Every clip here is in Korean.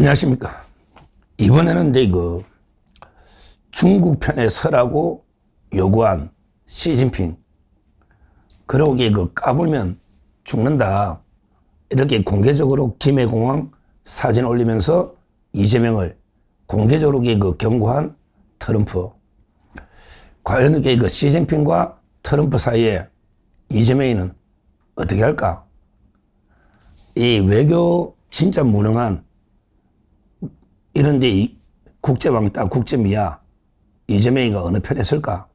안녕하십니까. 이번에는 이제 그 중국 편에 서라고 요구한 시진핑. 그러고 그 까불면 죽는다. 이렇게 공개적으로 김해공항 사진 올리면서 이재명을 공개적으로 그 경고한 트럼프. 과연 이게 그 시진핑과 트럼프 사이에 이재명이는 어떻게 할까? 이 외교 진짜 무능한 이런데 이 국제왕따, 국제미야 이재명이가 어느 편에 설까?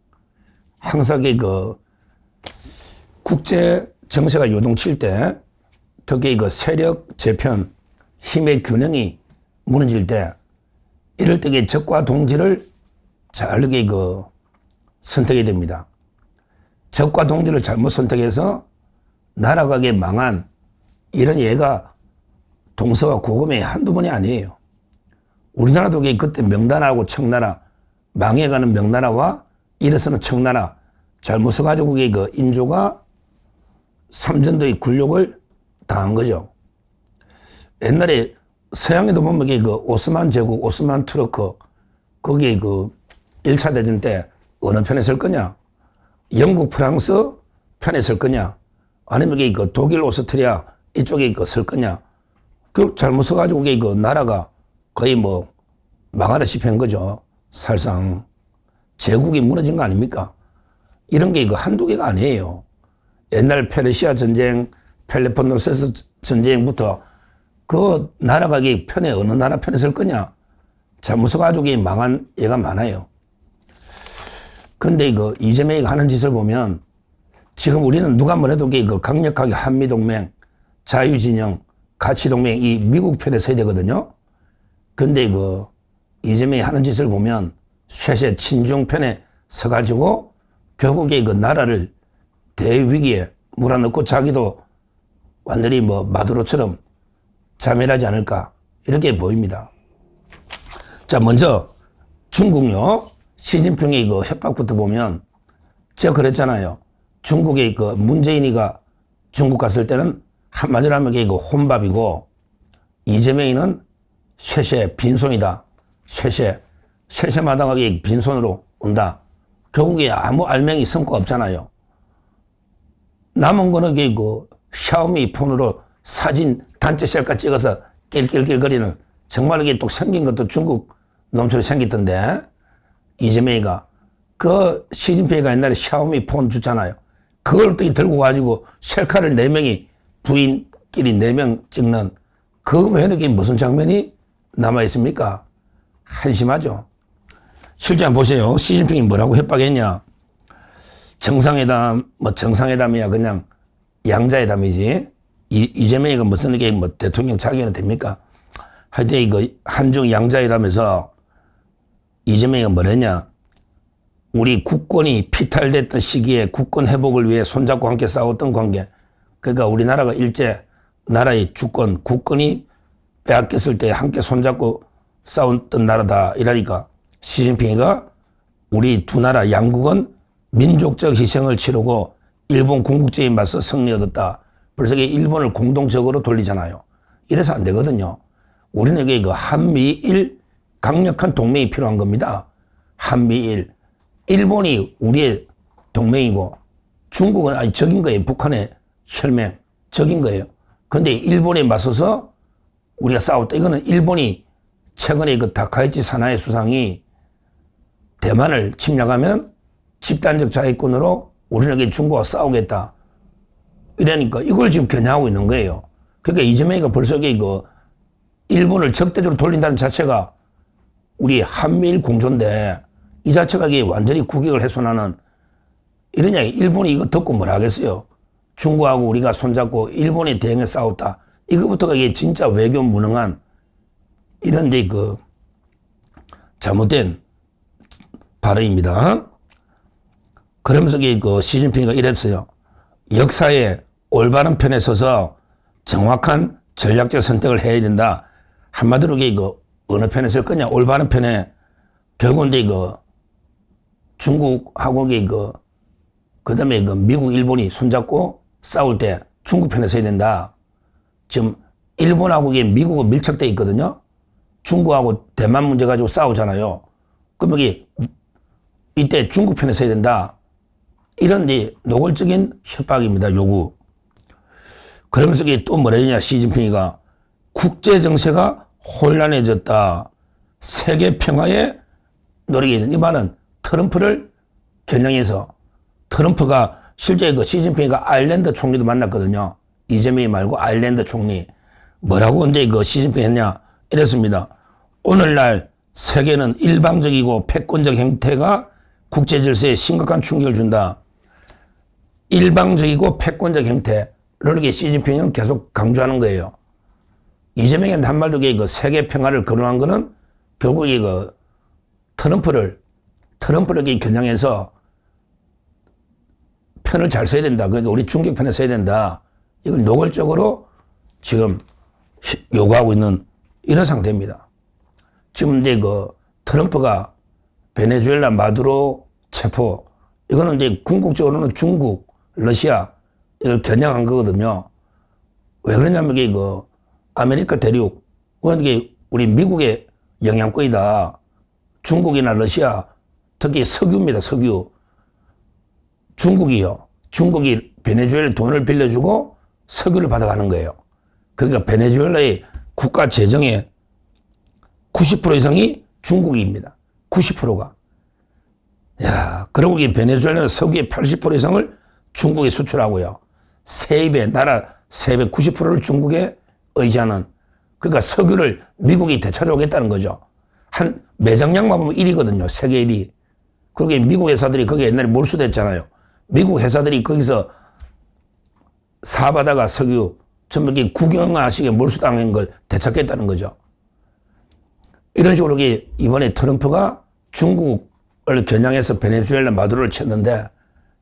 항상 그 국제 정세가 요동칠 때 특히 그 세력 재편, 힘의 균형이 무너질 때 이럴 때 적과 동지를 잘게 그 선택해야 됩니다. 적과 동지를 잘못 선택해서 나라가 망한 이런 예가 동서와 고금의 한두 번이 아니에요. 우리나라도 그때 명나라하고 청나라 망해가는 명나라와 일어서는 청나라 잘못 서가지고 그 인조가 삼전도의 굴욕을 당한 거죠. 옛날에 서양에도 보면 그 오스만 제국, 오스만 투르크 거기에 그 1차 대전 때 어느 편에 설 거냐? 영국, 프랑스 편에 설 거냐? 아니면 그 독일, 오스트리아 이쪽에 설 거냐? 그 잘못 서가지고 그 나라가 거의 뭐 망하다시피 한 거죠. 살상 제국이 무너진 거 아닙니까? 이런 게 이거 한두 개가 아니에요. 옛날 페르시아 전쟁, 펠레폰노세스 전쟁부터 그 나라가 편에 어느 나라 편에 설 거냐? 잘못 서가지고 망한 얘가 많아요. 근데 이거 이재명이 하는 짓을 보면 지금 우리는 누가 뭐래도 그 강력하게 한미동맹, 자유진영, 가치동맹 이 미국 편에 서야 되거든요. 근데 그 이재명이 하는 짓을 보면 쇠쇠 친중 편에 서가지고 결국에 그 나라를 대위기에 몰아넣고 자기도 완전히 뭐 마두로처럼 자멸하지 않을까 이렇게 보입니다. 자 먼저 중국요 시진핑의 그 협박부터 보면 제가 그랬잖아요. 중국의 그 문재인이가 중국 갔을 때는 한마디로 하면 그 혼밥이고 이재명이는 쇠쇠 빈손이다. 쇠쇠 쇠쇠마당하게 빈손으로 온다. 결국에 아무 알맹이 성과 없잖아요. 남은 거는 그 샤오미 폰으로 사진 단체 셀카 찍어서 낄낄낄거리는 정말 이게 또 생긴 것도 중국 놈처럼 생겼던데 이재명이가 그 시진핑이가 옛날에 샤오미 폰 주잖아요. 그걸 또 들고 가지고 셀카를 네 명이 부인끼리 네명 찍는 그 외에는 무슨 장면이 남아 있습니까? 한심하죠. 실제 보세요. 시진핑이 뭐라고 협박했냐. 정상회담, 뭐 정상회담이야 그냥 양자회담이지. 이, 이재명이가 무슨 이게 뭐 대통령 자기는 됩니까? 하여튼 이거 한중 양자회담에서 이재명이가 뭐랬냐. 우리 국권이 피탈됐던 시기에 국권 회복을 위해 손잡고 함께 싸웠던 관계. 그러니까 우리나라가 일제 나라의 주권, 국권이 빼앗겼을 때 함께 손잡고 싸웠던 나라다 이러니까 시진핑이가 우리 두 나라 양국은 민족적 희생을 치르고 일본 궁극제에 맞서 승리 얻었다. 벌써 일본을 공동적으로 돌리잖아요. 이래서 안 되거든요. 우리는 그 한미일 강력한 동맹이 필요한 겁니다. 한미일. 일본이 우리의 동맹이고 중국은 아니 적인 거예요. 북한의 혈맹. 적인 거예요. 근데 일본에 맞서서 우리가 싸웠다. 이거는 일본이 최근에 그 다카이치 사나이 수상이 대만을 침략하면 집단적 자위권으로 우리에게 중국과 싸우겠다. 이러니까 이걸 지금 겨냥하고 있는 거예요. 그러니까 이재명이가 벌써 그 일본을 적대적으로 돌린다는 자체가 우리 한미일 공조인데 이 자체가 완전히 국익을 훼손하는 이러냐 일본이 이거 듣고 뭘 하겠어요. 중국하고 우리가 손잡고 일본에 대응해 싸웠다. 이거부터가 이게 진짜 외교 무능한 이런 데 그 잘못된 발언입니다. 그러면서 그 시진핑이가 이랬어요. 역사의 올바른 편에 서서 정확한 전략적 선택을 해야 된다. 한마디로 그 어느 편에 설 거냐? 올바른 편에 결국은 그 중국하고 그 그다음에 그 미국, 일본이 손잡고 싸울 때 중국 편에 서야 된다. 지금 일본하고 미국은 밀착돼 있거든요. 중국하고 대만 문제 가지고 싸우잖아요. 그럼 여기 이때 중국 편에 서야 된다. 이런 데 노골적인 협박입니다. 요구. 그러면서 이게 또 뭐라 했냐 시진핑이가 국제 정세가 혼란해졌다. 세계 평화에 노력이 이 말은 트럼프를 겨냥해서 트럼프가 실제 그 시진핑이가 아일랜드 총리도 만났거든요. 이재명이 말고 아일랜드 총리. 뭐라고 근데 그 시진핑 했냐? 이랬습니다. 오늘날 세계는 일방적이고 패권적 행태가 국제 질서에 심각한 충격을 준다. 일방적이고 패권적 행태. 이렇게 시진핑은 계속 강조하는 거예요. 이재명한테 한 말도 그 세계 평화를 거론한 거는 결국 이그 트럼프를 트럼프를 겨냥해서 편을 잘 써야 된다. 그러니까 우리 중국 편에 써야 된다. 이걸 노골적으로 지금 요구하고 있는 이런 상태입니다. 지금 이제 그 트럼프가 베네수엘라 마두로 체포 이거는 이제 궁극적으로는 중국, 러시아 이걸 겨냥한 거거든요. 왜 그러냐면 이게 그 아메리카 대륙 이게 우리 미국의 영향권이다. 중국이나 러시아 특히 석유입니다. 석유. 중국이요. 중국이 베네수엘에 돈을 빌려주고 석유를 받아가는 거예요. 그러니까 베네수엘라의 국가 재정의 90% 이상이 중국입니다. 90%가. 야, 그리고 이 베네수엘라는 석유의 80% 이상을 중국에 수출하고요. 세배, 나라 세배 90%를 중국에 의지하는 그러니까 석유를 미국이 되찾아오겠다는 거죠. 한 매장량만 보면 1위거든요. 세계 1위. 그러게 미국 회사들이 거기 옛날에 몰수됐잖아요. 미국 회사들이 거기서 사바다가 석유 전부 이렇게 국영화식에 몰수당한 걸 되찾겠다는 거죠. 이런 식으로 이번에 트럼프가 중국을 겨냥해서 베네수엘라 마두로를 쳤는데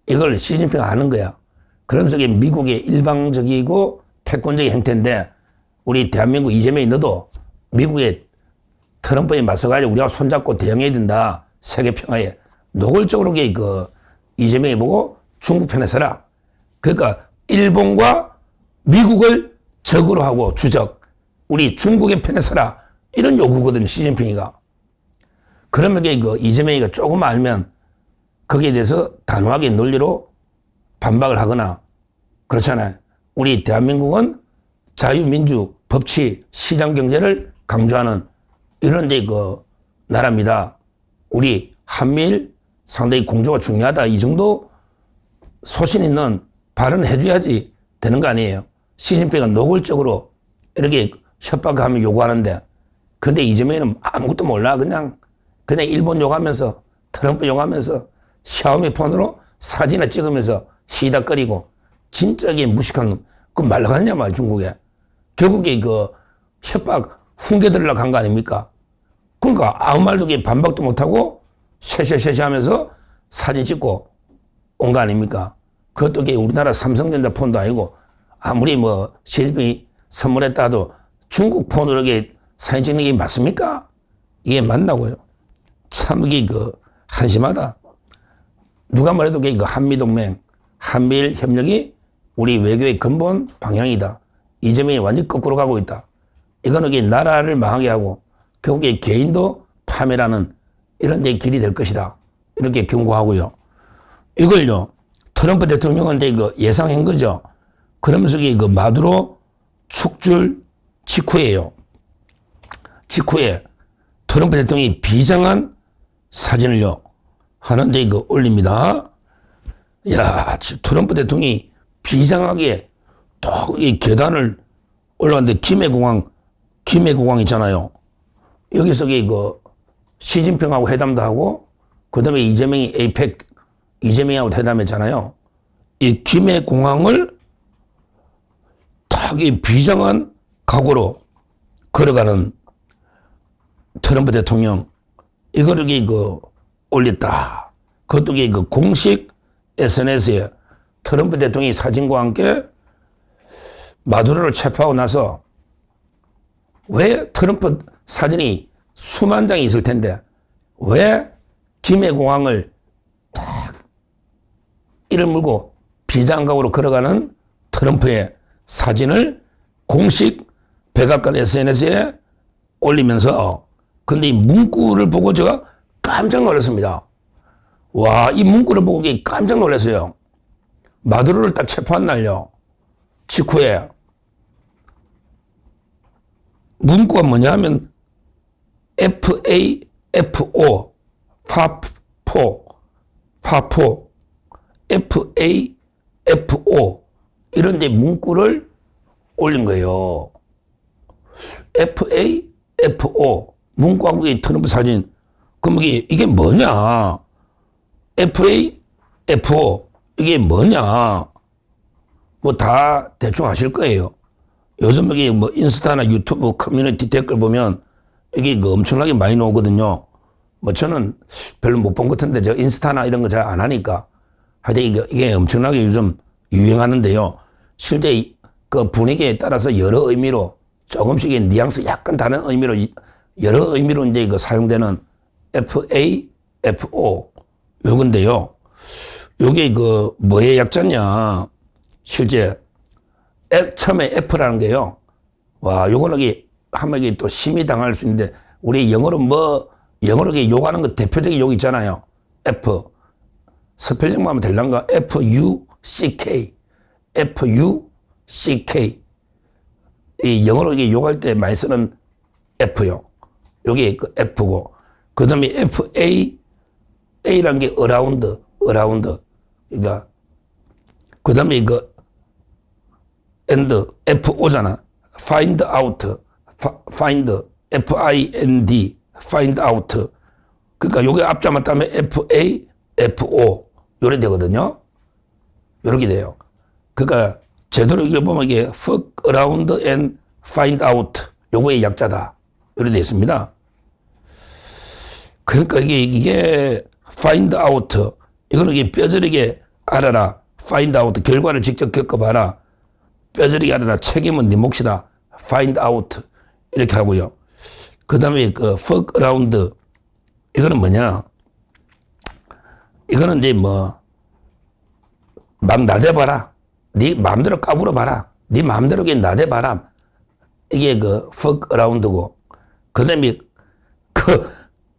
이걸 시진핑가 하는 거야. 그러면서 미국의 일방적이고 패권적인 행태인데 우리 대한민국 이재명이 너도 미국의 트럼프에 맞서가지고 우리가 손잡고 대응해야 된다. 세계 평화에. 노골적으로 그 이재명이 보고 중국 편에 서라. 그러니까 일본과 미국을 적으로 하고 주적. 우리 중국의 편에 서라. 이런 요구거든요. 시진핑이가. 그러면 그 이재명이가 조금 알면 거기에 대해서 단호하게 논리로 반박을 하거나 그렇잖아요. 우리 대한민국은 자유민주, 법치, 시장 경제를 강조하는 이런 데그 나라입니다. 우리 한미일 상당히 공조가 중요하다. 이 정도 소신 있는 발언을 해줘야지 되는 거 아니에요. 시진핑은 노골적으로 이렇게 협박하면 요구하는데 근데 이재명은 아무것도 몰라. 그냥 그냥 일본 욕하면서 트럼프 욕하면서 샤오미 폰으로 사진을 찍으면서 희닥거리고 진짜 이게 무식한 그 말라가냐 말 중국에 결국에 그 협박 훈계 들으려고 한 거 아닙니까? 그러니까 아무 말도 반박도 못하고 쉐쉐쉐쉐 하면서 사진 찍고 온 거 아닙니까? 그것도 우리나라 삼성전자 폰도 아니고 아무리 뭐 시진핑이 선물했다도 중국 폰으로 이게 사진 찍는 게 맞습니까? 이게 맞나고요? 참 이게 그 한심하다. 누가 말해도 그 한미동맹, 한미일 협력이 우리 외교의 근본 방향이다. 이 점이 완전 거꾸로 가고 있다. 이거는 이게 나라를 망하게 하고 결국에 개인도 파멸하는 이런 데 길이 될 것이다. 이렇게 경고하고요. 이걸요. 트럼프 대통령은 이거 예상한 거죠. 그러면서 그 마두로 축줄 직후에요. 직후에 트럼프 대통령이 비장한 사진을요. 하는데 이거 올립니다. 야, 트럼프 대통령이 비장하게 딱이 계단을 올라갔는데 김해공항, 김해공항 있잖아요. 여기서 그 시진핑하고 회담도 하고 그다음에 이재명이 에이펙 이재명하고 회담했잖아요. 이 김해 공항을 딱이 비장한 각오로 걸어가는 트럼프 대통령 이거를 그 올렸다. 그것도 그 공식 SNS에 트럼프 대통령이 사진과 함께 마두로를 체포하고 나서 왜 트럼프 사진이 수만 장이 있을 텐데 왜 김해 공항을 딱 이를 물고 비장각으로 걸어가는 트럼프의 사진을 공식 백악관 SNS에 올리면서 근데 이 문구를 보고 제가 깜짝 놀랐습니다. 와, 이 문구를 보고 깜짝 놀랐어요. 마두로를 딱 체포한 날요. 직후에 문구가 뭐냐 하면 FAFO 파포 파포 FAFO 이런 데 문구를 올린 거예요. FAFO 이 트럼프 사진 그럼 이게 이게 뭐냐? FAFO 이게 뭐냐? 뭐 다 대충 아실 거예요. 요즘 여기 뭐 인스타나 유튜브 커뮤니티 댓글 보면 이게 그 엄청나게 많이 나오거든요. 뭐 저는 별로 못 본 것 같은데 저 인스타나 이런 거 잘 안 하니까 하여튼 이게, 이게 엄청나게 요즘 유행하는데요. 실제 이- 그 분위기에 따라서 여러 의미로 조금씩의 뉘앙스 약간 다른 의미로 이- 여러 의미로 이제 그 사용되는 FA, FO 요건데요. 요게 그 뭐의 약자냐? 실제 F, 처음에 F라는 게요. 와, 요거는 이게 이게 또 심히 당할 수 있는데 우리 영어로 뭐 영어로 욕하는 거 대표적인 욕 있잖아요. F 스펠링만 하면 될란가? F U C K F U C K 이 영어로 이게 욕할 때 많이 쓰는 F요. 요게 그 F고 그 다음에 F A A라는 게 around, around. 그러니까 그 다음에 이거 and FO잖아. find out, fa- find, F-I-N-D, find out. 그러니까 요게 앞자 맞다면 F-A, F-O 요래 되거든요. 요렇게 돼요. 그러니까 제대로 읽어보면 이게 fuck around and find out 요거의 약자다. 요래 되어 있습니다. 그러니까 이게, 이게 find out 이거는 이게 뼈저리게 알아라. find out 결과를 직접 겪어봐라. 뼈저리게 알아라. 책임은 네 몫이다. find out 이렇게 하고요. 그 다음에 그 fuck around 이거는 뭐냐? 이거는 이제 뭐맘 나대봐라. 네 마음대로 까불어봐라. 네 마음대로 그냥 나대봐라. 이게 그 fuck around고 그 다음에 그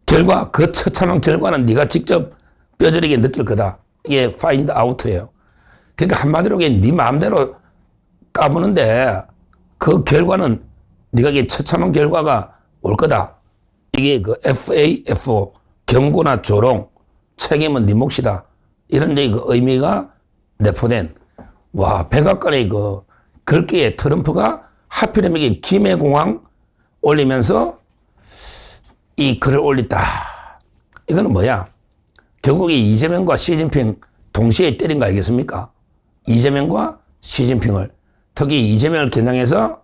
결과 그 처참한 결과는 네가 직접 뼈저리게 느낄 거다. 이게 find out예요. 그러니까 한마디로 그냥 네 마음대로 까부는데 그 결과는 네가 이게 처참한 결과가 올 거다. 이게 그 FAFO 경고나 조롱 책임은 네 몫이다. 이런 데그 의미가 내포된 와 백악관의 그 글귀에 트럼프가 하필이면 이게 김해 공항 올리면서 이 글을 올렸다. 이거는 뭐야? 결국 이 이재명과 시진핑 동시에 때린 거 아니겠습니까? 이재명과 시진핑을 특히 이재명을 겨냥해서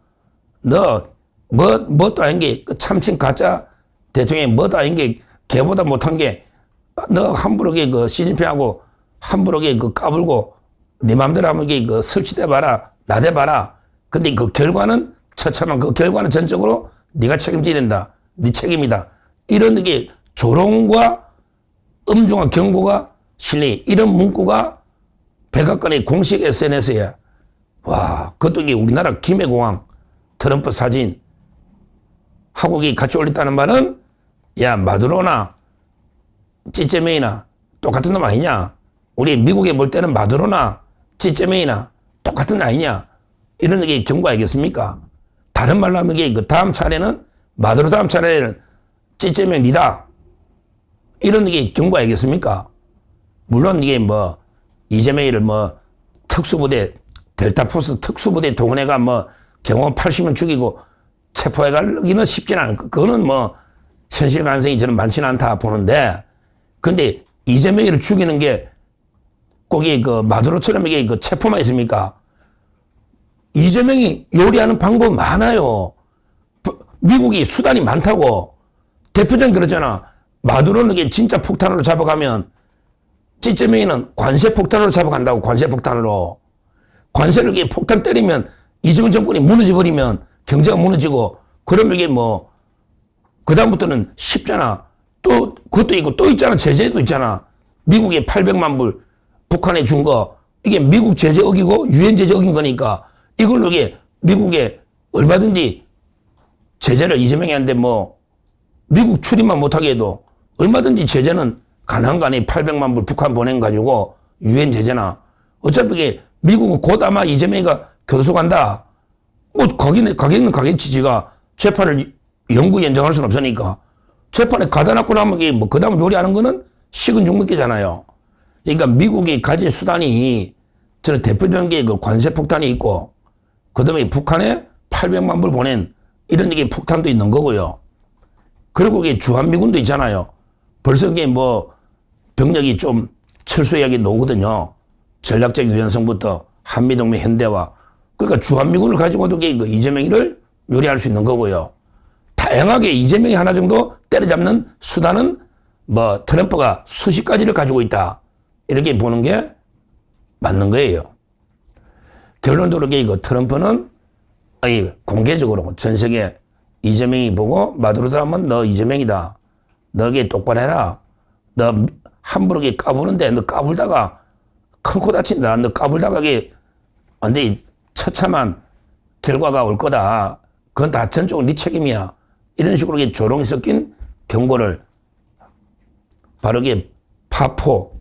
너 뭐, 뭐도 아닌 게그 참칭 가짜 대통령이 뭐도 아닌 게 걔보다 못한 게 너 함부로 그 시진핑하고 함부로 그 까불고 네 맘대로 하면 그 설치대봐라 나대봐라. 근데 그 결과는 처참한 그 결과는 전적으로 네가 책임져야 된다. 네 책임이다. 이런 게 조롱과 음중한 경고가 실리 이런 문구가 백악관의 공식 SNS에 와 그것도 이게 우리나라 김해공항 트럼프 사진 하국이 같이 올렸다는 말은 야 마두로나 찌쩌메이나 똑같은 놈 아니냐? 우리 미국에 볼 때는 마두로나 찌쩌메이나 똑같은 놈 아니냐? 이런 게 경고 아니겠습니까? 다른 말로 하면 그 다음 차례는 마두로 다음 차례는 찌쩌메 니다. 이런 게 경고 아니겠습니까? 물론 이게 뭐 이재명이를 뭐 특수부대 델타포스 특수부대 동원해가 뭐 경호 80명 죽이고 체포해 가기는 쉽진 거. 그거는 뭐 현실 가능성이 저는 많지는 않다 보는데 근데 이재명이를 죽이는 게 거기 그 마두로처럼 이게 그 체포만 있습니까? 이재명이 요리하는 방법 많아요. 부- 미국이 수단이 많다고 대표적인 그러잖아. 마두로는 이게 진짜 폭탄으로 잡아가면 찌쩌명이는 관세 폭탄으로 잡아간다고 관세 폭탄으로 관세를 이게 폭탄 때리면 이재명 정권이 무너져 버리면 경제가 무너지고 그러면 이게 뭐 그다음부터는 쉽잖아. 또 그것도 있고 또 있잖아. 제재도 있잖아. 미국에 800만 불 북한에 준 거 이게 미국 제재 어기고 유엔 제재 어긴 거니까 이걸로 이게 미국에 얼마든지 제재를 이재명이한테 뭐 미국 출입만 못하게 해도 얼마든지 제재는 가능한 거 아니에요. 800만 불 북한 보낸 가지고 유엔 제재나 어차피 이게 미국은 곧 아마 이재명이가 교도소 간다. 뭐 거기는 가겠는 가겠지 지가 재판을 영구 연장할 수는 없으니까 재판에 가다 놨고 나면 이게 뭐 그 다음 요리하는 거는 식은 죽 먹기잖아요. 그러니까 미국이 가진 수단이 저는 대표적인 게 그 관세 폭탄이 있고 그다음에 북한에 800만 불 보낸 이런 게 폭탄도 있는 거고요. 그리고 이게 주한미군도 있잖아요. 벌써 이게 뭐 병력이 좀 철수하게 나오거든요. 전략적 유연성부터 한미동맹 현대화. 그러니까 주한미군을 가지고도 이게 그 이재명이를 요리할 수 있는 거고요. 다양하게 이재명이 하나 정도 때려잡는 수단은 뭐 트럼프가 수십 가지를 가지고 있다. 이렇게 보는 게 맞는 거예요. 결론적으로 이거 트럼프는 아니 공개적으로 전 세계 이재명이 보고 마두로도 하면 너 이재명이다. 너게 똑바로 해라. 너 함부로 게 까부는데 너 까불다가 큰 코 다친다. 너 까불다가 이게 완전히 처참한 결과가 올 거다. 그건 다 전적으로 네 책임이야. 이런 식으로 조롱이 섞인 경고를 바르게 파포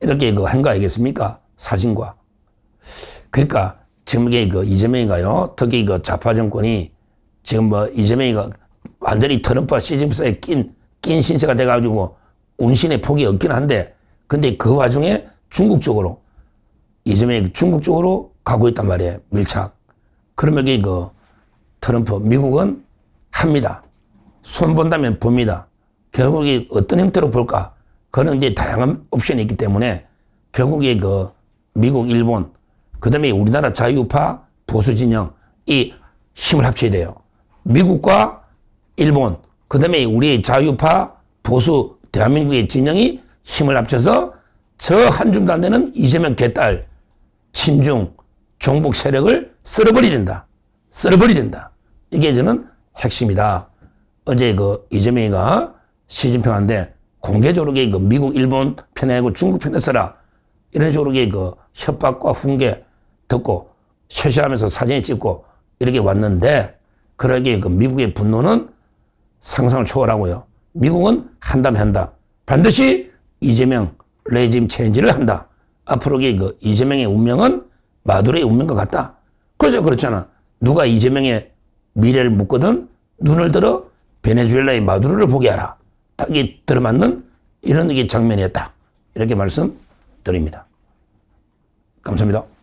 이렇게 그 한거 아니겠습니까? 사진과. 그러니까 지금 이게 그 이재명이가요. 특히 그 좌파 정권이 지금 뭐 이재명이가 완전히 트럼프와 시진핑사에 낀, 낀 신세가 돼가지고 운신의 폭이 없긴 한데 근데 그 와중에 중국 쪽으로 이재명이 중국 쪽으로 가고 있단 말이에요. 밀착. 그러면 이게 그 트럼프, 미국은 합니다. 손 본다면 봅니다. 결국에 어떤 형태로 볼까? 그는 이제 다양한 옵션이 있기 때문에 결국에 그 미국, 일본, 그 다음에 우리나라 자유파 보수 진영 이 힘을 합쳐야 돼요. 미국과 일본, 그 다음에 우리 자유파 보수 대한민국의 진영이 힘을 합쳐서 저 한 줌도 안 되는 이재명 개딸 친중 종북 세력을 쓸어버려야 된다. 쓸어버려야 된다. 이게 저는 핵심이다. 어제 그 이재명이가 시진핑한테 공개적으로 그 미국, 일본 편에 하고 중국 편에 서라. 이런 식으로 그 협박과 훈계 듣고 쉐쉐하면서 사진 찍고 이렇게 왔는데 그러기에 그 미국의 분노는 상상을 초월하고요. 미국은 한다면 한다. 반드시 이재명 레짐 체인지를 한다. 앞으로 그 이재명의 운명은 마두로의 운명과 같다. 그래서 그렇잖아. 누가 이재명의 미래를 묻거든 눈을 들어 베네수엘라의 마두로를 보게 하라. 딱이 들어맞는 이런 게 장면이었다. 이렇게 말씀드립니다. 감사합니다.